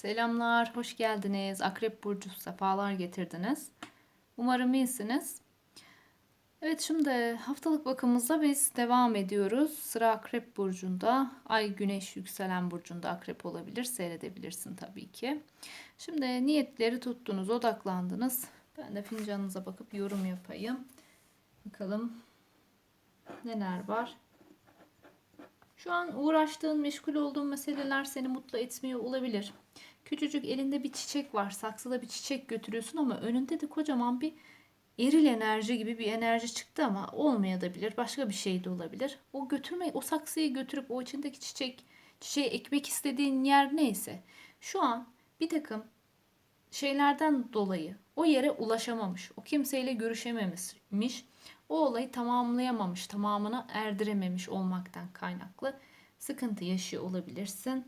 Selamlar, hoş geldiniz. Akrep Burcu sefalar getirdiniz. Umarım iyisiniz. Evet şimdi haftalık bakımımızda biz devam ediyoruz. Sıra Akrep Burcu'nda. Ay, Güneş, Yükselen Burcu'nda Akrep olabilir. Seyredebilirsin tabii ki. Şimdi niyetleri tuttunuz, odaklandınız. Ben de fincanınıza bakıp yorum yapayım. Bakalım neler var. Şu an uğraştığın, meşgul olduğun meseleler seni mutlu etmiyor olabilir. Küçücük elinde bir çiçek var, saksıda bir çiçek götürüyorsun ama önünde de kocaman bir eril enerji gibi bir enerji çıktı ama olmayabilir. Başka bir şey de olabilir. O götürme, o saksıyı götürüp o içindeki çiçek, çiçeği ekmek istediğin yer neyse. Şu an bir takım şeylerden dolayı o yere ulaşamamış. O kimseyle görüşememiş. O olayı tamamlayamamış, tamamına erdirememiş olmaktan kaynaklı sıkıntı yaşıyor olabilirsin.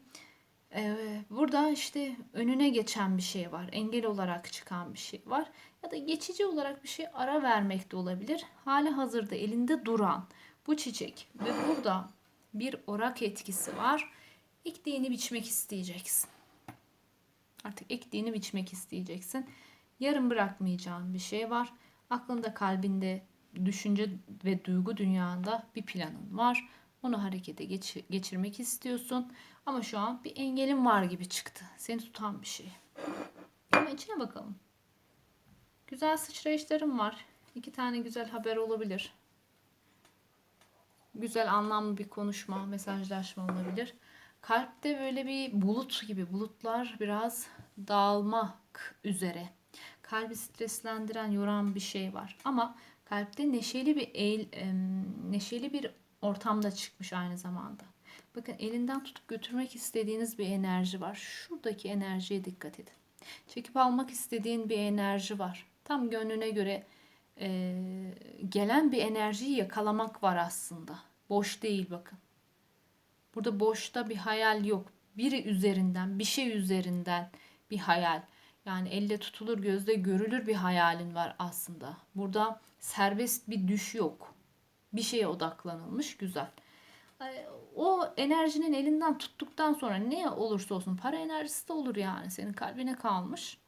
Burada işte önüne geçen bir şey var. Engel olarak çıkan bir şey var. Ya da geçici olarak bir şey ara vermek de olabilir. Hali hazırda elinde duran bu çiçek ve burada bir orak etkisi var. Ektiğini biçmek isteyeceksin. Artık ektiğini biçmek isteyeceksin. Yarım bırakmayacağın bir şey var. Aklında, kalbinde, düşünce ve duygu dünyanda bir planın var. Onu harekete geç, geçirmek istiyorsun. Ama şu an bir engelin var gibi çıktı. Seni tutan bir şey. Ama içine bakalım. Güzel sıçrayışlarım var. İki tane güzel haber olabilir. Güzel anlamlı bir konuşma, mesajlaşma olabilir. Kalpte böyle bir bulut gibi bulutlar biraz dağılmak üzere. Kalbi streslendiren, yoran bir şey var. Ama kalpte neşeli bir eğil, neşeli bir ortamda çıkmış aynı zamanda. Bakın elinden tutup götürmek istediğiniz bir enerji var. Şuradaki enerjiye dikkat edin. Çekip almak istediğin bir enerji var. Tam gönlüne göre e, gelen bir enerjiyi yakalamak var aslında. Boş değil bakın. Burada boşta bir hayal yok. Biri üzerinden, bir şey üzerinden bir hayal. Yani elle tutulur, gözde görülür bir hayalin var aslında. Burada serbest bir düş yok. Bir şeye odaklanılmış, güzel. O enerjinin elinden tuttuktan sonra ne olursa olsun para enerjisi de olur yani senin kalbine kalmış.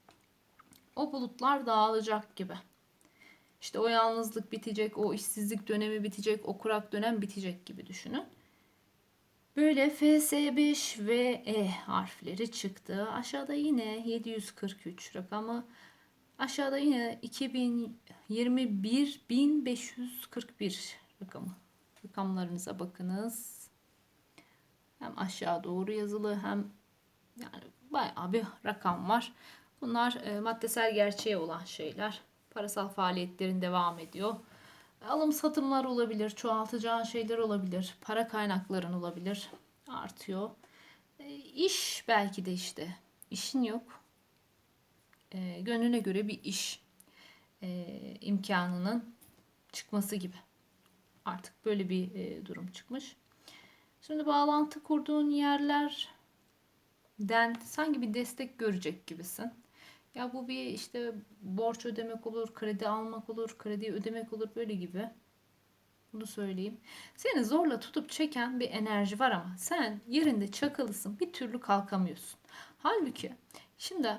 O bulutlar dağılacak gibi. İşte o yalnızlık bitecek, o işsizlik dönemi bitecek, o kurak dönem bitecek gibi düşünün. Böyle FS5 ve E harfleri çıktı. Aşağıda yine 743 rakamı. Aşağıda yine 2021 1541 rakamı. Rakamlarınıza bakınız. Hem aşağı doğru yazılı hem yani bayağı bir rakam var. Bunlar e, maddesel gerçeğe olan şeyler. Parasal faaliyetlerin devam ediyor. Alım satımlar olabilir, çoğaltacağın şeyler olabilir, para kaynakların olabilir, artıyor. E, iş belki de işte, işin yok. E, gönlüne göre bir iş e, imkanının çıkması gibi. Artık böyle bir e, durum çıkmış. Şimdi bağlantı kurduğun yerlerden sanki bir destek görecek gibisin. Ya bu bir işte borç ödemek olur, kredi almak olur, kredi ödemek olur böyle gibi. Bunu söyleyeyim. Seni zorla tutup çeken bir enerji var ama sen yerinde çakılısın. Bir türlü kalkamıyorsun. Halbuki şimdi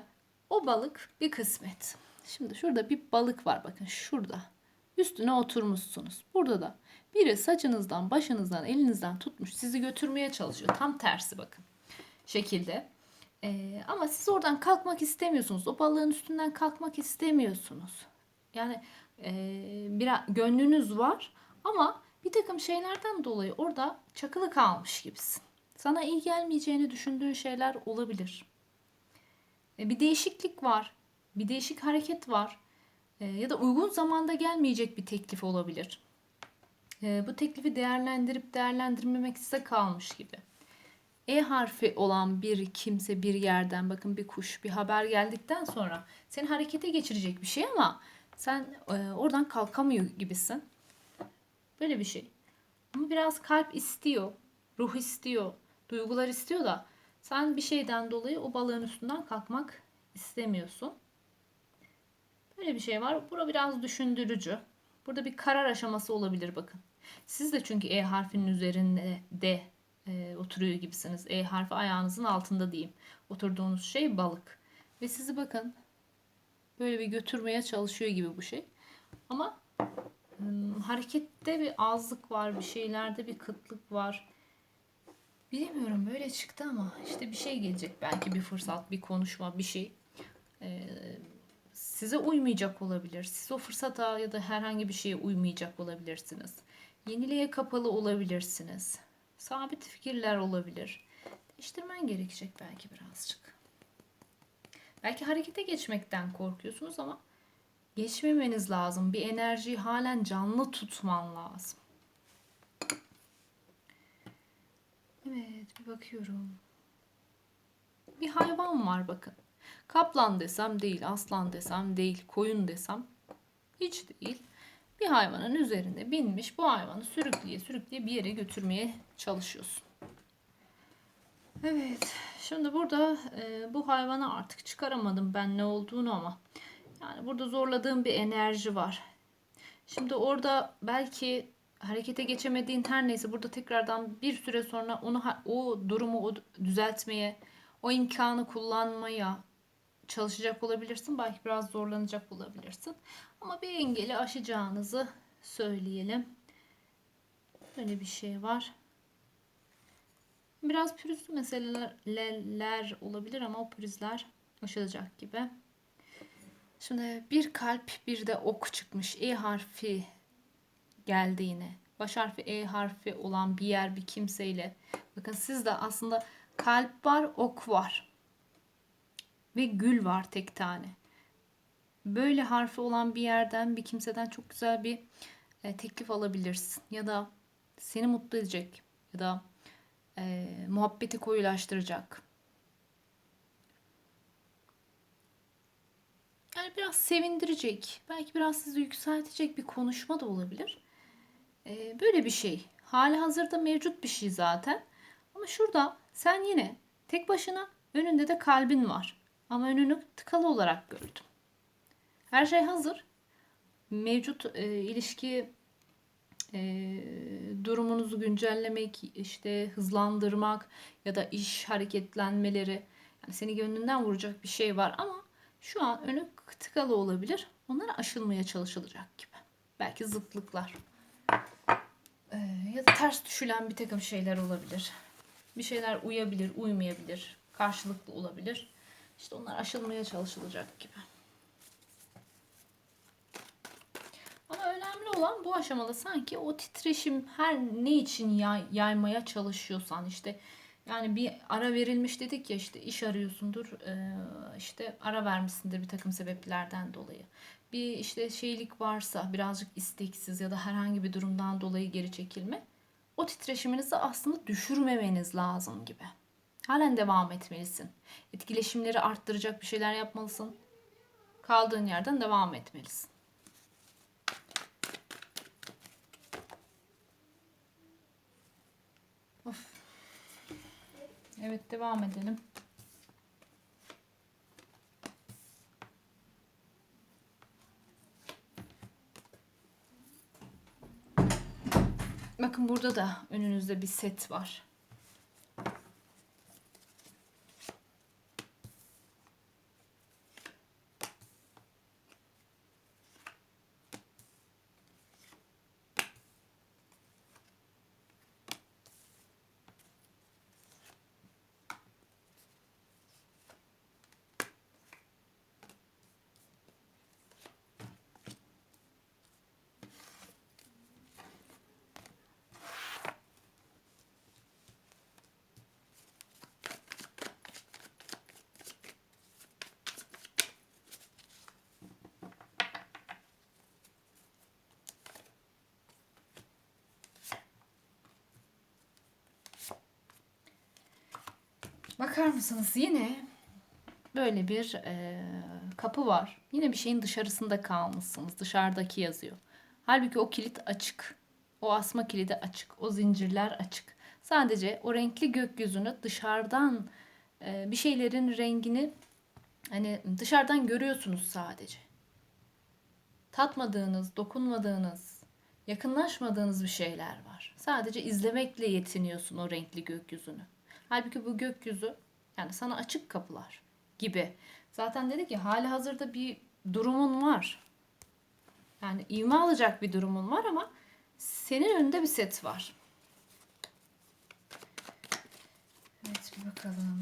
o balık bir kısmet. Şimdi şurada bir balık var bakın şurada. Üstüne oturmuşsunuz. Burada da biri saçınızdan, başınızdan, elinizden tutmuş sizi götürmeye çalışıyor. Tam tersi bakın. Şekilde. Ee, ama siz oradan kalkmak istemiyorsunuz. O balığın üstünden kalkmak istemiyorsunuz. Yani e, biraz gönlünüz var ama bir takım şeylerden dolayı orada çakılı kalmış gibisin. Sana iyi gelmeyeceğini düşündüğün şeyler olabilir. E, bir değişiklik var. Bir değişik hareket var. E, ya da uygun zamanda gelmeyecek bir teklif olabilir. E, bu teklifi değerlendirip değerlendirmemek size kalmış gibi. E harfi olan bir kimse bir yerden bakın bir kuş bir haber geldikten sonra seni harekete geçirecek bir şey ama sen e, oradan kalkamıyor gibisin. Böyle bir şey. Ama biraz kalp istiyor, ruh istiyor, duygular istiyor da sen bir şeyden dolayı o balığın üstünden kalkmak istemiyorsun. Böyle bir şey var. Bura biraz düşündürücü. Burada bir karar aşaması olabilir bakın. Siz de çünkü E harfinin üzerinde de e, oturuyor gibisiniz. E harfi ayağınızın altında diyeyim. Oturduğunuz şey balık. Ve sizi bakın böyle bir götürmeye çalışıyor gibi bu şey. Ama harekette bir azlık var, bir şeylerde bir kıtlık var. Bilemiyorum böyle çıktı ama işte bir şey gelecek belki bir fırsat, bir konuşma, bir şey. Ee, size uymayacak olabilir. Siz o fırsata ya da herhangi bir şeye uymayacak olabilirsiniz. Yeniliğe kapalı olabilirsiniz. Sabit fikirler olabilir. Değiştirmen gerekecek belki birazcık. Belki harekete geçmekten korkuyorsunuz ama geçmemeniz lazım. Bir enerjiyi halen canlı tutman lazım. Evet, bir bakıyorum. Bir hayvan var bakın. Kaplan desem değil, aslan desem değil, koyun desem hiç değil. Bir hayvanın üzerinde binmiş bu hayvanı sürükleye sürükleye bir yere götürmeye çalışıyorsun. Evet, şimdi burada e, bu hayvanı artık çıkaramadım ben ne olduğunu ama yani burada zorladığım bir enerji var. Şimdi orada belki harekete geçemediğin her neyse burada tekrardan bir süre sonra onu o durumu o düzeltmeye, o imkanı kullanmaya çalışacak olabilirsin. Belki biraz zorlanacak olabilirsin. Ama bir engeli aşacağınızı söyleyelim. Böyle bir şey var. Biraz pürüzlü meseleler olabilir ama o pürüzler aşılacak gibi. Şimdi bir kalp bir de ok çıkmış. E harfi geldi yine. Baş harfi E harfi olan bir yer bir kimseyle. Bakın sizde aslında kalp var, ok var. Ve gül var tek tane. Böyle harfi olan bir yerden bir kimseden çok güzel bir e, teklif alabilirsin. Ya da seni mutlu edecek ya da e, muhabbeti koyulaştıracak. Yani biraz sevindirecek, belki biraz sizi yükseltecek bir konuşma da olabilir. E, böyle bir şey. Hali hazırda mevcut bir şey zaten. Ama şurada sen yine tek başına önünde de kalbin var. Ama önünü tıkalı olarak gördüm. Her şey hazır. Mevcut e, ilişki e, durumunuzu güncellemek, işte hızlandırmak ya da iş hareketlenmeleri yani seni gönlünden vuracak bir şey var ama şu an önü tıkalı olabilir. Onlara aşılmaya çalışılacak gibi. Belki zıtlıklar. Ee, ya da ters düşülen bir takım şeyler olabilir. Bir şeyler uyabilir, uymayabilir. Karşılıklı olabilir. İşte onlar aşılmaya çalışılacak gibi. Ama önemli olan bu aşamada sanki o titreşim her ne için yay, yaymaya çalışıyorsan işte yani bir ara verilmiş dedik ya işte iş arıyorsundur işte ara vermişsindir bir takım sebeplerden dolayı. Bir işte şeylik varsa birazcık isteksiz ya da herhangi bir durumdan dolayı geri çekilme o titreşiminizi aslında düşürmemeniz lazım gibi. Halen devam etmelisin. Etkileşimleri arttıracak bir şeyler yapmalısın. Kaldığın yerden devam etmelisin. Of. Evet devam edelim. Bakın burada da önünüzde bir set var. Bakar mısınız yine böyle bir e, kapı var. Yine bir şeyin dışarısında kalmışsınız. Dışarıdaki yazıyor. Halbuki o kilit açık. O asma kilidi açık. O zincirler açık. Sadece o renkli gökyüzünü dışarıdan e, bir şeylerin rengini hani dışarıdan görüyorsunuz sadece. Tatmadığınız, dokunmadığınız, yakınlaşmadığınız bir şeyler var. Sadece izlemekle yetiniyorsun o renkli gökyüzünü. Halbuki bu gökyüzü yani sana açık kapılar gibi. Zaten dedi ki hali hazırda bir durumun var. Yani ivme alacak bir durumun var ama senin önünde bir set var. Evet bir bakalım.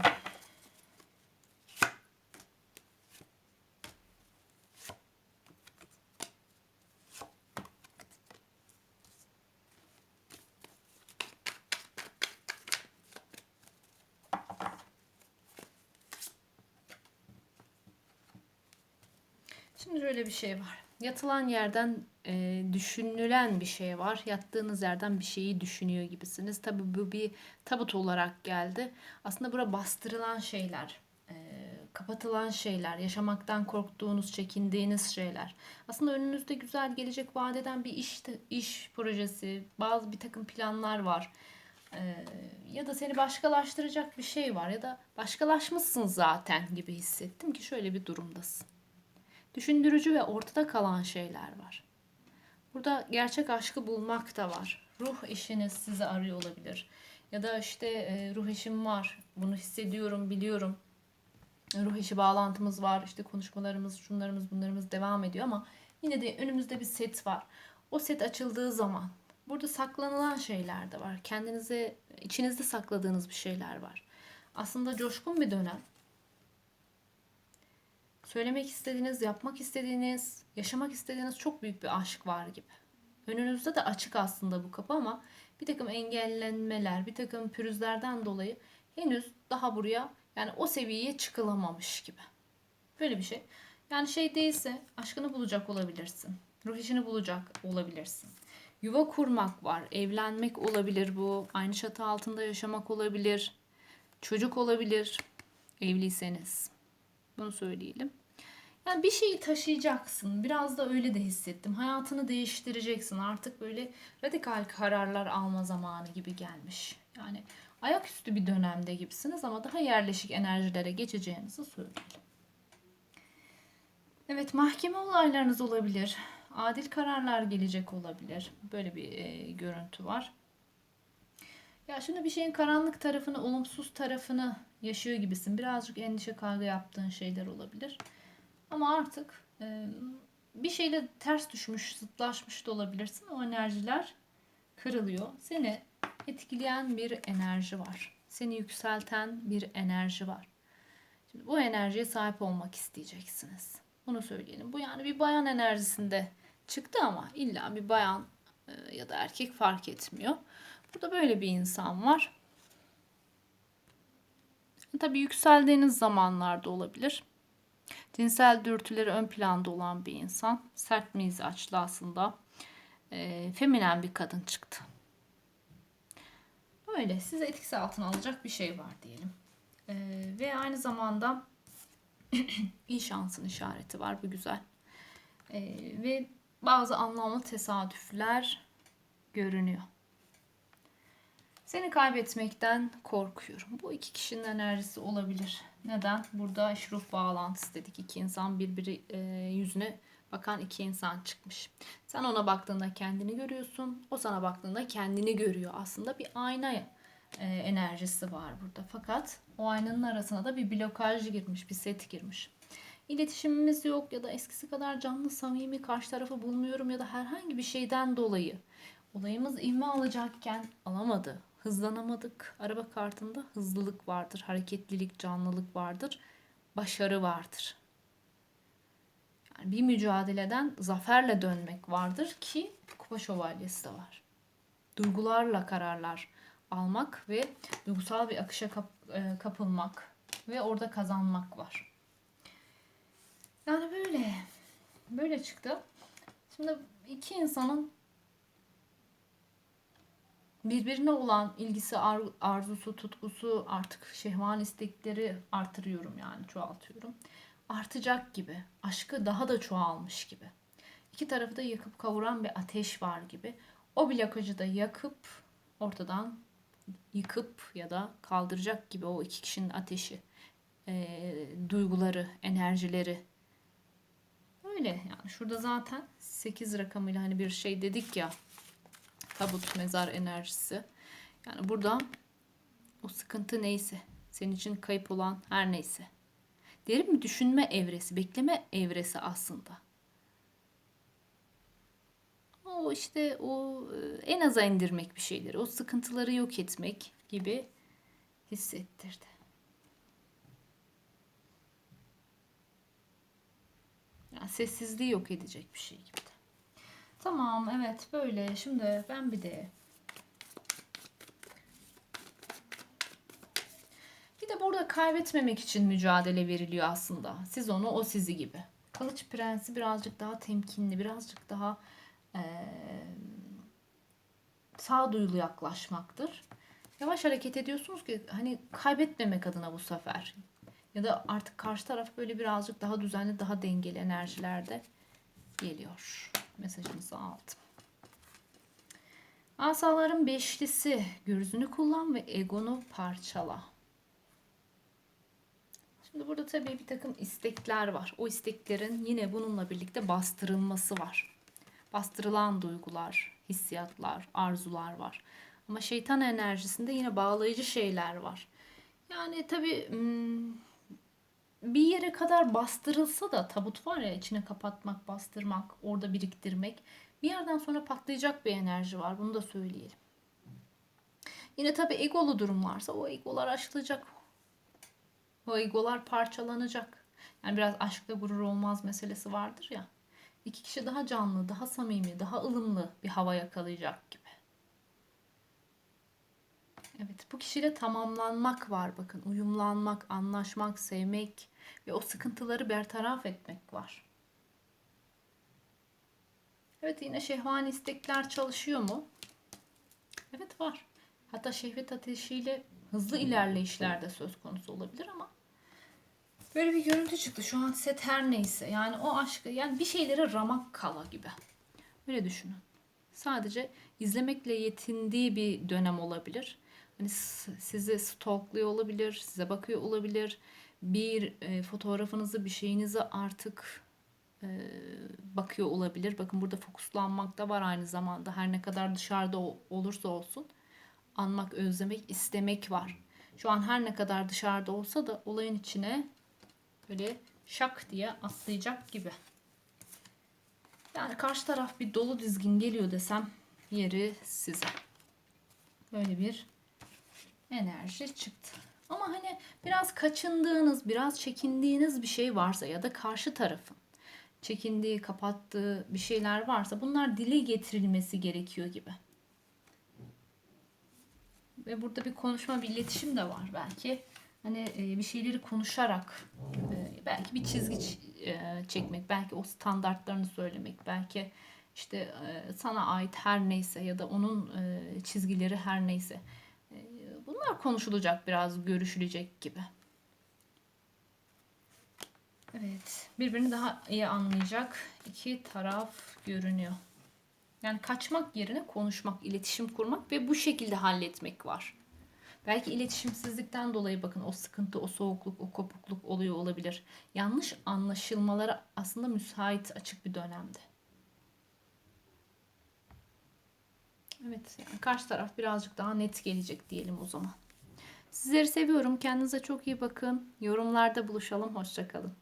Şimdi şöyle bir şey var. Yatılan yerden e, düşünülen bir şey var. Yattığınız yerden bir şeyi düşünüyor gibisiniz. Tabii bu bir tabut olarak geldi. Aslında bura bastırılan şeyler, e, kapatılan şeyler, yaşamaktan korktuğunuz, çekindiğiniz şeyler. Aslında önünüzde güzel gelecek vadeden bir iş iş projesi, bazı bir takım planlar var. E, ya da seni başkalaştıracak bir şey var ya da başkalaşmışsın zaten gibi hissettim ki şöyle bir durumdasın düşündürücü ve ortada kalan şeyler var. Burada gerçek aşkı bulmak da var. Ruh eşiniz sizi arıyor olabilir. Ya da işte e, ruh eşim var. Bunu hissediyorum, biliyorum. Ruh eşi bağlantımız var. İşte konuşmalarımız, şunlarımız, bunlarımız devam ediyor ama yine de önümüzde bir set var. O set açıldığı zaman burada saklanılan şeyler de var. Kendinize, içinizde sakladığınız bir şeyler var. Aslında coşkun bir dönem söylemek istediğiniz, yapmak istediğiniz, yaşamak istediğiniz çok büyük bir aşk var gibi. Önünüzde de açık aslında bu kapı ama bir takım engellenmeler, bir takım pürüzlerden dolayı henüz daha buraya yani o seviyeye çıkılamamış gibi. Böyle bir şey. Yani şey değilse aşkını bulacak olabilirsin. Ruh işini bulacak olabilirsin. Yuva kurmak var. Evlenmek olabilir bu. Aynı çatı altında yaşamak olabilir. Çocuk olabilir. Evliyseniz. Bunu söyleyelim. Yani bir şeyi taşıyacaksın. Biraz da öyle de hissettim. Hayatını değiştireceksin. Artık böyle radikal kararlar alma zamanı gibi gelmiş. Yani ayaküstü bir dönemde gibisiniz ama daha yerleşik enerjilere geçeceğinizi söyleyelim. Evet mahkeme olaylarınız olabilir. Adil kararlar gelecek olabilir. Böyle bir e, görüntü var. Ya şimdi bir şeyin karanlık tarafını, olumsuz tarafını yaşıyor gibisin. Birazcık endişe kaygı yaptığın şeyler olabilir. Ama artık e, bir şeyle ters düşmüş, zıtlaşmış da olabilirsin. O enerjiler kırılıyor. Seni etkileyen bir enerji var. Seni yükselten bir enerji var. Şimdi bu enerjiye sahip olmak isteyeceksiniz. Bunu söyleyelim. Bu yani bir bayan enerjisinde çıktı ama illa bir bayan ya da erkek fark etmiyor. Burada böyle bir insan var. Tabii yükseldiğiniz zamanlarda olabilir. Cinsel dürtüleri ön planda olan bir insan. Sert mizaçlı aslında. E, feminen bir kadın çıktı. Böyle size etkisi altına alacak bir şey var diyelim. E, ve aynı zamanda iyi şansın işareti var. Bu güzel. E, ve bazı anlamlı tesadüfler görünüyor. Seni kaybetmekten korkuyorum. Bu iki kişinin enerjisi olabilir. Neden? Burada ruh bağlantısı dedik. İki insan birbiri e, yüzüne bakan iki insan çıkmış. Sen ona baktığında kendini görüyorsun. O sana baktığında kendini görüyor. Aslında bir ayna e, enerjisi var burada. Fakat o aynanın arasına da bir blokaj girmiş, bir set girmiş. İletişimimiz yok ya da eskisi kadar canlı, samimi karşı tarafı bulmuyorum ya da herhangi bir şeyden dolayı olayımız ivme alacakken alamadı hızlanamadık. Araba kartında hızlılık vardır, hareketlilik, canlılık vardır, başarı vardır. Yani bir mücadeleden zaferle dönmek vardır ki kupa şövalyesi de var. Duygularla kararlar almak ve duygusal bir akışa kap, e, kapılmak ve orada kazanmak var. Yani böyle böyle çıktı. Şimdi iki insanın birbirine olan ilgisi, ar arzusu, tutkusu, artık şehvan istekleri artırıyorum yani çoğaltıyorum. Artacak gibi. Aşkı daha da çoğalmış gibi. İki tarafı da yakıp kavuran bir ateş var gibi. O blokajı da yakıp ortadan yıkıp ya da kaldıracak gibi o iki kişinin ateşi, e, duyguları, enerjileri. Öyle yani şurada zaten 8 rakamıyla hani bir şey dedik ya Tabut mezar enerjisi. Yani burada o sıkıntı neyse, senin için kayıp olan her neyse. Derin bir düşünme evresi, bekleme evresi aslında. O işte o e, en aza indirmek bir şeyleri, o sıkıntıları yok etmek gibi hissettirdi. Yani sessizliği yok edecek bir şey gibi de. Tamam evet böyle. Şimdi ben bir de bir de burada kaybetmemek için mücadele veriliyor aslında. Siz onu o sizi gibi. Kılıç prensi birazcık daha temkinli, birazcık daha eee sağduyulu yaklaşmaktır. Yavaş hareket ediyorsunuz ki hani kaybetmemek adına bu sefer. Ya da artık karşı taraf böyle birazcık daha düzenli, daha dengeli enerjilerde geliyor. Mesajınızı aldım. Asaların beşlisi. Gürzünü kullan ve egonu parçala. Şimdi burada tabii bir takım istekler var. O isteklerin yine bununla birlikte bastırılması var. Bastırılan duygular, hissiyatlar, arzular var. Ama şeytan enerjisinde yine bağlayıcı şeyler var. Yani tabii hmm, bir yere kadar bastırılsa da tabut var ya içine kapatmak, bastırmak, orada biriktirmek. Bir yerden sonra patlayacak bir enerji var. Bunu da söyleyelim. Yine tabii egolu durum varsa o egolar aşılacak. O egolar parçalanacak. Yani biraz aşkla gurur olmaz meselesi vardır ya. İki kişi daha canlı, daha samimi, daha ılımlı bir hava yakalayacak gibi. Evet, bu kişiyle tamamlanmak var bakın. Uyumlanmak, anlaşmak, sevmek ve o sıkıntıları bertaraf etmek var. Evet, yine şehvani istekler çalışıyor mu? Evet var. Hatta şehvet ateşiyle hızlı ilerleyişler de söz konusu olabilir ama böyle bir görüntü çıktı. Şu an set her neyse. Yani o aşkı yani bir şeylere ramak kala gibi. Öyle düşünün. Sadece izlemekle yetindiği bir dönem olabilir. Hani sizi stalkluyor olabilir, size bakıyor olabilir. Bir e, fotoğrafınızı, bir şeyinizi artık e, bakıyor olabilir. Bakın burada fokuslanmak da var aynı zamanda. Her ne kadar dışarıda olursa olsun anmak, özlemek, istemek var. Şu an her ne kadar dışarıda olsa da olayın içine böyle şak diye atlayacak gibi. Yani karşı taraf bir dolu dizgin geliyor desem yeri size. Böyle bir enerji çıktı. Ama hani biraz kaçındığınız, biraz çekindiğiniz bir şey varsa ya da karşı tarafın çekindiği, kapattığı bir şeyler varsa bunlar dile getirilmesi gerekiyor gibi. Ve burada bir konuşma, bir iletişim de var belki. Hani e, bir şeyleri konuşarak e, belki bir çizgi e, çekmek, belki o standartlarını söylemek, belki işte sana ait her neyse ya da onun çizgileri her neyse. Bunlar konuşulacak biraz, görüşülecek gibi. Evet, birbirini daha iyi anlayacak iki taraf görünüyor. Yani kaçmak yerine konuşmak, iletişim kurmak ve bu şekilde halletmek var. Belki iletişimsizlikten dolayı bakın o sıkıntı, o soğukluk, o kopukluk oluyor olabilir. Yanlış anlaşılmalara aslında müsait açık bir dönemde. Evet, yani karşı taraf birazcık daha net gelecek diyelim o zaman. Sizleri seviyorum. Kendinize çok iyi bakın. Yorumlarda buluşalım. Hoşçakalın.